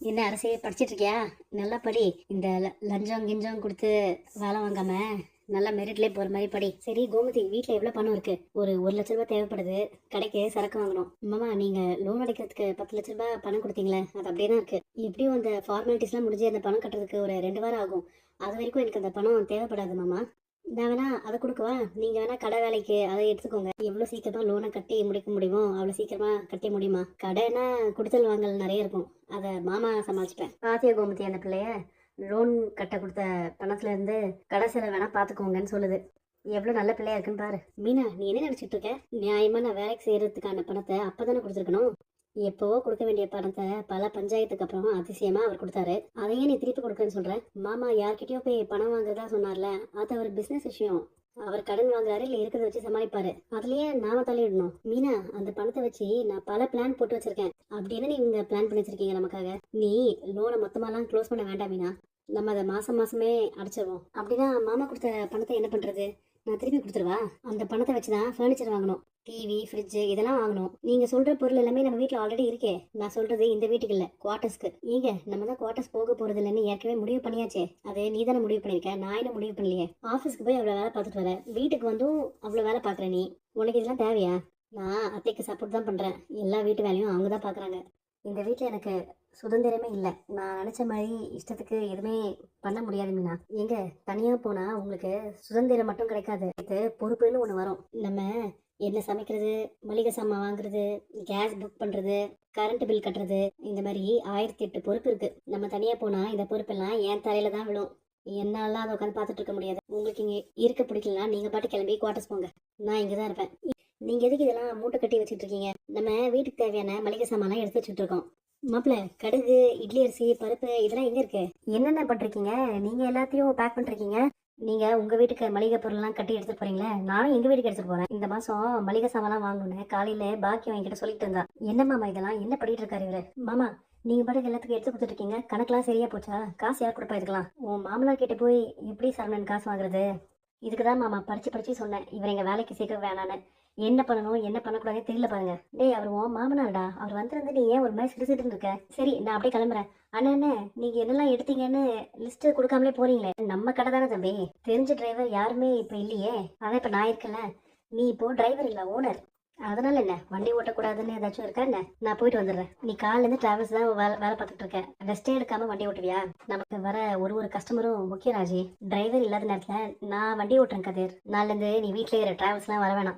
என்ன அரசே படிச்சிட்டு இருக்கியா நல்லா படி. இந்த ல- லஞ்சம் கிஞ்சம் கொடுத்து வேலை வாங்காம நல்லா மெரிட்லேயே போற மாதிரி படி. சரி கோமதி வீட்டில் எவ்வளோ பணம் இருக்கு? ஒரு ஒரு லட்ச ரூபாய் தேவைப்படுது. கடைக்கு சரக்கு வாங்கணும். மாமா நீங்க லோன் அடைக்கிறதுக்கு பத்து லட்ச ரூபாய் பணம் கொடுத்தீங்களே அது அப்படியே தான் இருக்கு. எப்படியும் அந்த ஃபார்மாலிட்டிஸ்லாம் முடிஞ்சு அந்த பணம் கட்டுறதுக்கு ஒரு ரெண்டு வாரம் ஆகும். அது வரைக்கும் எனக்கு அந்த பணம் தேவைப்படாது மாமா. நான் வேணா அதை கொடுக்கவா? நீங்க வேணா கடை வேலைக்கு அதை எடுத்துக்கோங்க. எவ்வளவு சீக்கிரமா லோனை கட்டி முடிக்க முடியுமோ அவ்வளவு சீக்கிரமா கட்டி முடியுமா? கடைனா குடித்தல் வாங்கல் நிறைய இருக்கும். அதை மாமா சமாளிச்சுப்பேன். பாத்திய கோமதி அந்த பிள்ளைய லோன் கட்ட கொடுத்த பணத்துல இருந்து கடை செலவு வேணா பாத்துக்கோங்கன்னு சொல்லுது. எவ்வளவு நல்ல பிள்ளையா இருக்குன்னு பாரு. மீனா நீ என்ன நினைச்சிட்டு இருக்க? நியாயமா நான் வேலைக்கு செய்யறதுக்கான பணத்தை அப்பதானே கொடுத்துருக்கணும்? எப்பவோ கொடுக்க வேண்டிய பணத்தை பல பஞ்சாயத்துக்கு அப்புறம் அதிசயமா அவர் கொடுத்தாரு. அதையே நீ திருப்பி கொடுக்கன்னு சொல்ற? மாமா யார்கிட்டயோ போய் பணம் வாங்குறதா சொன்னார்ல அது அவர் பிசினஸ் விஷயம். அவர் கடன் வாங்குறாரு இல்ல இருக்கிறத வச்சு சமாளிப்பாரு. அதுலயே நாம தலையிடணும் மீனா அந்த பணத்தை வச்சு நான் பல பிளான் போட்டு வச்சிருக்கேன். அப்படின்னு நீங்க பிளான் பண்ணி வச்சிருக்கீங்க நமக்காக. நீ லோனை மொத்தமாலாம் க்ளோஸ் பண்ண வேண்டாம் மீனா. நம்ம அதை மாசம் மாசமே அடைச்சிருவோம். அப்படின்னா மாமா கொடுத்த பணத்தை என்ன பண்றது? நான் திருப்பி கொடுத்துருவா அந்த பணத்தை வச்சு தான் ஃபர்னிச்சர் வாங்கணும். டிவி ஃப்ரிட்ஜ் இதெல்லாம் வாங்கணும். நீங்க சொல்ற பொருள் எல்லாமே நம்ம வீட்டில் ஆல்ரெடி இருக்கே. நான் சொல்றது இந்த வீட்டுக்கு இல்ல குவார்ட்டர்ஸ்க்கு ஏங்க நம்ம தான் குவார்ட்டர்ஸ் போக போறது இல்லைன்னு ஏற்கனவே முடிவு பண்ணியாச்சே. அது நீ தானே முடிவு பண்ணிருக்க நான் என்ன முடிவு பண்ணலையே? ஆஃபீஸ்க்கு போய் அவ்வளவு வேலை பார்த்துட்டு வர. வீட்டுக்கு வந்தும் அவ்வளவு வேலை பாக்குற நீ. உனக்கு இதெல்லாம் தேவையா? நான் அத்தைக்கு சப்போர்ட் தான் பண்றேன். எல்லா வீட்டு வேலையும் அவங்க தான் பாக்குறாங்க இந்த வீட்டில் எனக்கு சுதந்திரமே இல்லை. நான் நினச்ச மாதிரி இஷ்டத்துக்கு எதுவுமே பண்ண முடியாது மீனா. எங்க தனியாக போனால் உங்களுக்கு சுதந்திரம் மட்டும் கிடைக்காது. இது பொறுப்புன்னு ஒன்று வரும். நம்ம என்ன சமைக்கிறது மளிகை சாமான் வாங்குறது கேஸ் புக் பண்ணுறது கரண்ட் பில் கட்டுறது இந்த மாதிரி ஆயிரத்தி எட்டு பொறுப்பு இருக்கு. நம்ம தனியாக போனால் இந்த பொறுப்பெல்லாம் என் தலையில தான் விழும். என்னால அதை உட்காந்து பார்த்துட்டு இருக்க முடியாது. உங்களுக்கு இங்கே இருக்க பிடிக்கலனா நீங்கள் பாட்டு கிளம்பி குவார்ட்டர்ஸ் போங்க. நான் இங்கே தான் இருப்பேன். நீங்கள் எதுக்கு இதெல்லாம் மூட்டை கட்டி வச்சுட்டு இருக்கீங்க? நம்ம வீட்டுக்கு தேவையான மளிகை சாமான்லாம் எடுத்து வச்சுட்டு இருக்கோம். மாப்பிள கடுகு இட்லி அரிசி பருப்பு இதெல்லாம் எங்க இருக்கு? என்னென்ன பண்றீங்க நீங்க எல்லாத்தையும் பேக் பண்றீங்க நீங்க உங்க வீட்டுக்கு மளிகை பொருள்லாம் கட்டி எடுத்துட்டு போறீங்களே? நானும் எங்க வீட்டுக்கு எடுத்துட்டு போறேன். இந்த மாசம் மளிகை சாமான்லாம் வாங்கணும்னு காலையில பாக்கி என்கிட்ட சொல்லிட்டு இருந்தா. என்ன மாமா இதெல்லாம்? என்ன பண்ணிட்டு இருக்காரு இவரு? மாமா நீங்க பாட்டுக்கு எல்லாத்துக்கும் எடுத்து கொடுத்துட்டு இருக்கீங்க. கணக்கெல்லாம் சரியா போச்சா? காசு யார் கொடுப்பா இருக்கலாம் உன் மாமனார் கிட்ட போய் எப்படி சரவணன் காசு வாங்குறது? இதுக்கு தான் மாமா படிச்சு படிச்சு சொன்னேன். இவர் எங்க வேலைக்கு சேர்க்க வேணான்னு. என்ன பண்ணணும் என்ன பண்ணக்கூடாதுன்னு தெரியல பாருங்க. டேய் அவர் உன் மாமனாடா அவர் வந்துருந்து நீ ஏன் ஒரு மாதிரி சிடு இருக்க? சரி நான் அப்படியே கிளம்புறேன். அண்ணா அண்ணே நீங்க என்னெல்லாம் எடுத்தீங்கன்னு லிஸ்ட் கொடுக்காமலே போறீங்களே. நம்ம கடை தானே தம்பி. தெரிஞ்ச டிரைவர் யாருமே இப்ப இல்லையே. அதான் இப்ப நான் இருக்கல நீ இப்போ டிரைவர் இல்ல ஓனர் அதனால என்ன வண்டி ஓட்டக்கூடாதுன்னு ஏதாச்சும் இருக்கா என்ன நான் போயிட்டு வந்துடுறேன். நீ காலையில இருந்து டிராவல்ஸ் தான் வேலை வேலை பார்த்துட்டு இருக்க ரெஸ்டே எடுக்காம வண்டி ஓட்டுவியா? நமக்கு வர ஒரு ஒரு கஸ்டமரும் முக்கிய ராஜி. டிரைவர் இல்லாத நேரத்துல நான் வண்டி ஓட்டுறேன் கதிர். நாளில இருந்து நீ வீட்லயே டிராவல்ஸ்லாம் வர வேணாம்.